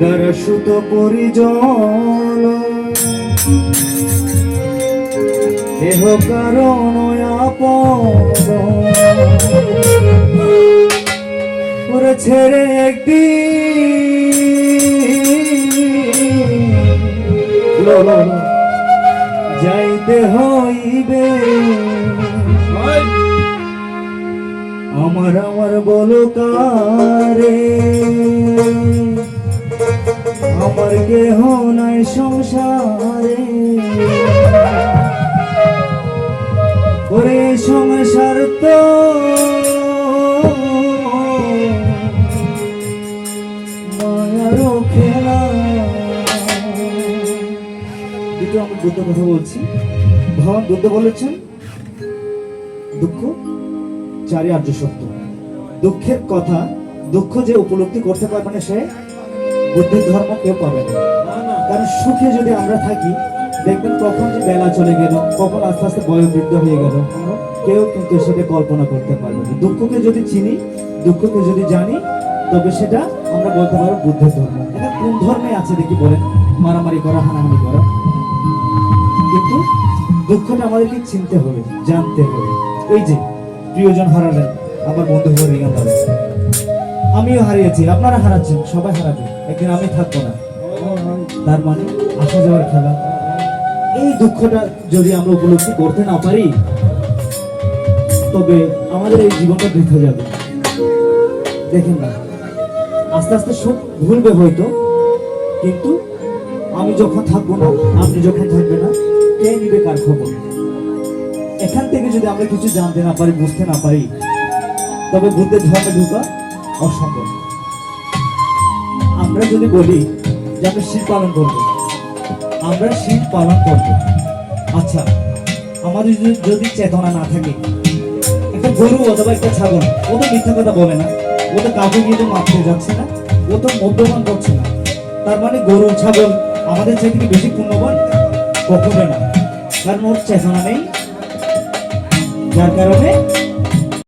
দ্বারা সুত পরিজন। দেহ কারণ ওরে ছেড়ে একদিন যাইতে হইবে। আমার আমার বলো কারে? আমার কেহ নাই সংসারে। ওরে সংসার তো দুটো আমি কথা বলছি। ভগবান বুদ্ধ বলেছেন, দুঃখ চারি আর্য সত্য। দুঃখের কথা, দুঃখ যে উপলব্ধি করতে পারবে সে বুদ্ধির ধর্ম কেউ পাবে না। কারণ সুখে যদি আমরা থাকি, দেখবেন কখন যে বেলা চলে গেল, কখন আস্তে আস্তে বয়োবৃদ্ধ হয়ে গেল, কেউ কিন্তু সেটা কল্পনা করতে পারবে না। দুঃখকে যদি চিনি, দুঃখকে যদি জানি, তবে সেটা আমরা বলতে পারব বুদ্ধের ধর্ম। এটা কোন ধর্মে আছে দেখি বলেন। মারামারি করা, হানাহানি করা। কিন্তু দুঃখটা আমাদেরকে চিনতে হবে, জানতে হবে। এই যে, প্রিয়জন হারালেন আমার বন্ধু হয়ে দাদা আমিও হারিয়েছি, আপনারা হারাচ্ছেন, সবাই হারাবে, একদিন আমি থাকব না। তার মানে আসা যাওয়ার খেলা। এই দুঃখটা যদি আমরা উপলব্ধি করতে না পারি, তবে আমাদের এই জীবনটা বৃথা যাবে। দেখেন না, আস্তে আস্তে সব ভুলবে হয়তো, কিন্তু আমি যখন থাকব না, আপনি যখন থাকবে না, কে নিবে কার খবর? এখান থেকে যদি আমরা কিছু জানতে না পারি, বুঝতে না পারি, তবে বুদ্ধের ধর্মে ঢুকা অসম্ভব। আমরা যদি বলি যে আমরা শীত পালন করব, আমরা শীত পালন করব। আচ্ছা আমাদের যদি চেতনা না থাকে, একটা গরু অথবা একটা ছাগল, ও তো মিথ্যা কথা বলে না, ও তো কাউকে গিয়ে তো মারতে যাচ্ছে না, ও তো মদ্যপান করছে না। তার মানে গরু, ছাগল আমাদের চাইতে বেশি পুণ্যবান কখনো না। কারণ ওর চেতনা নেই, যার কারণে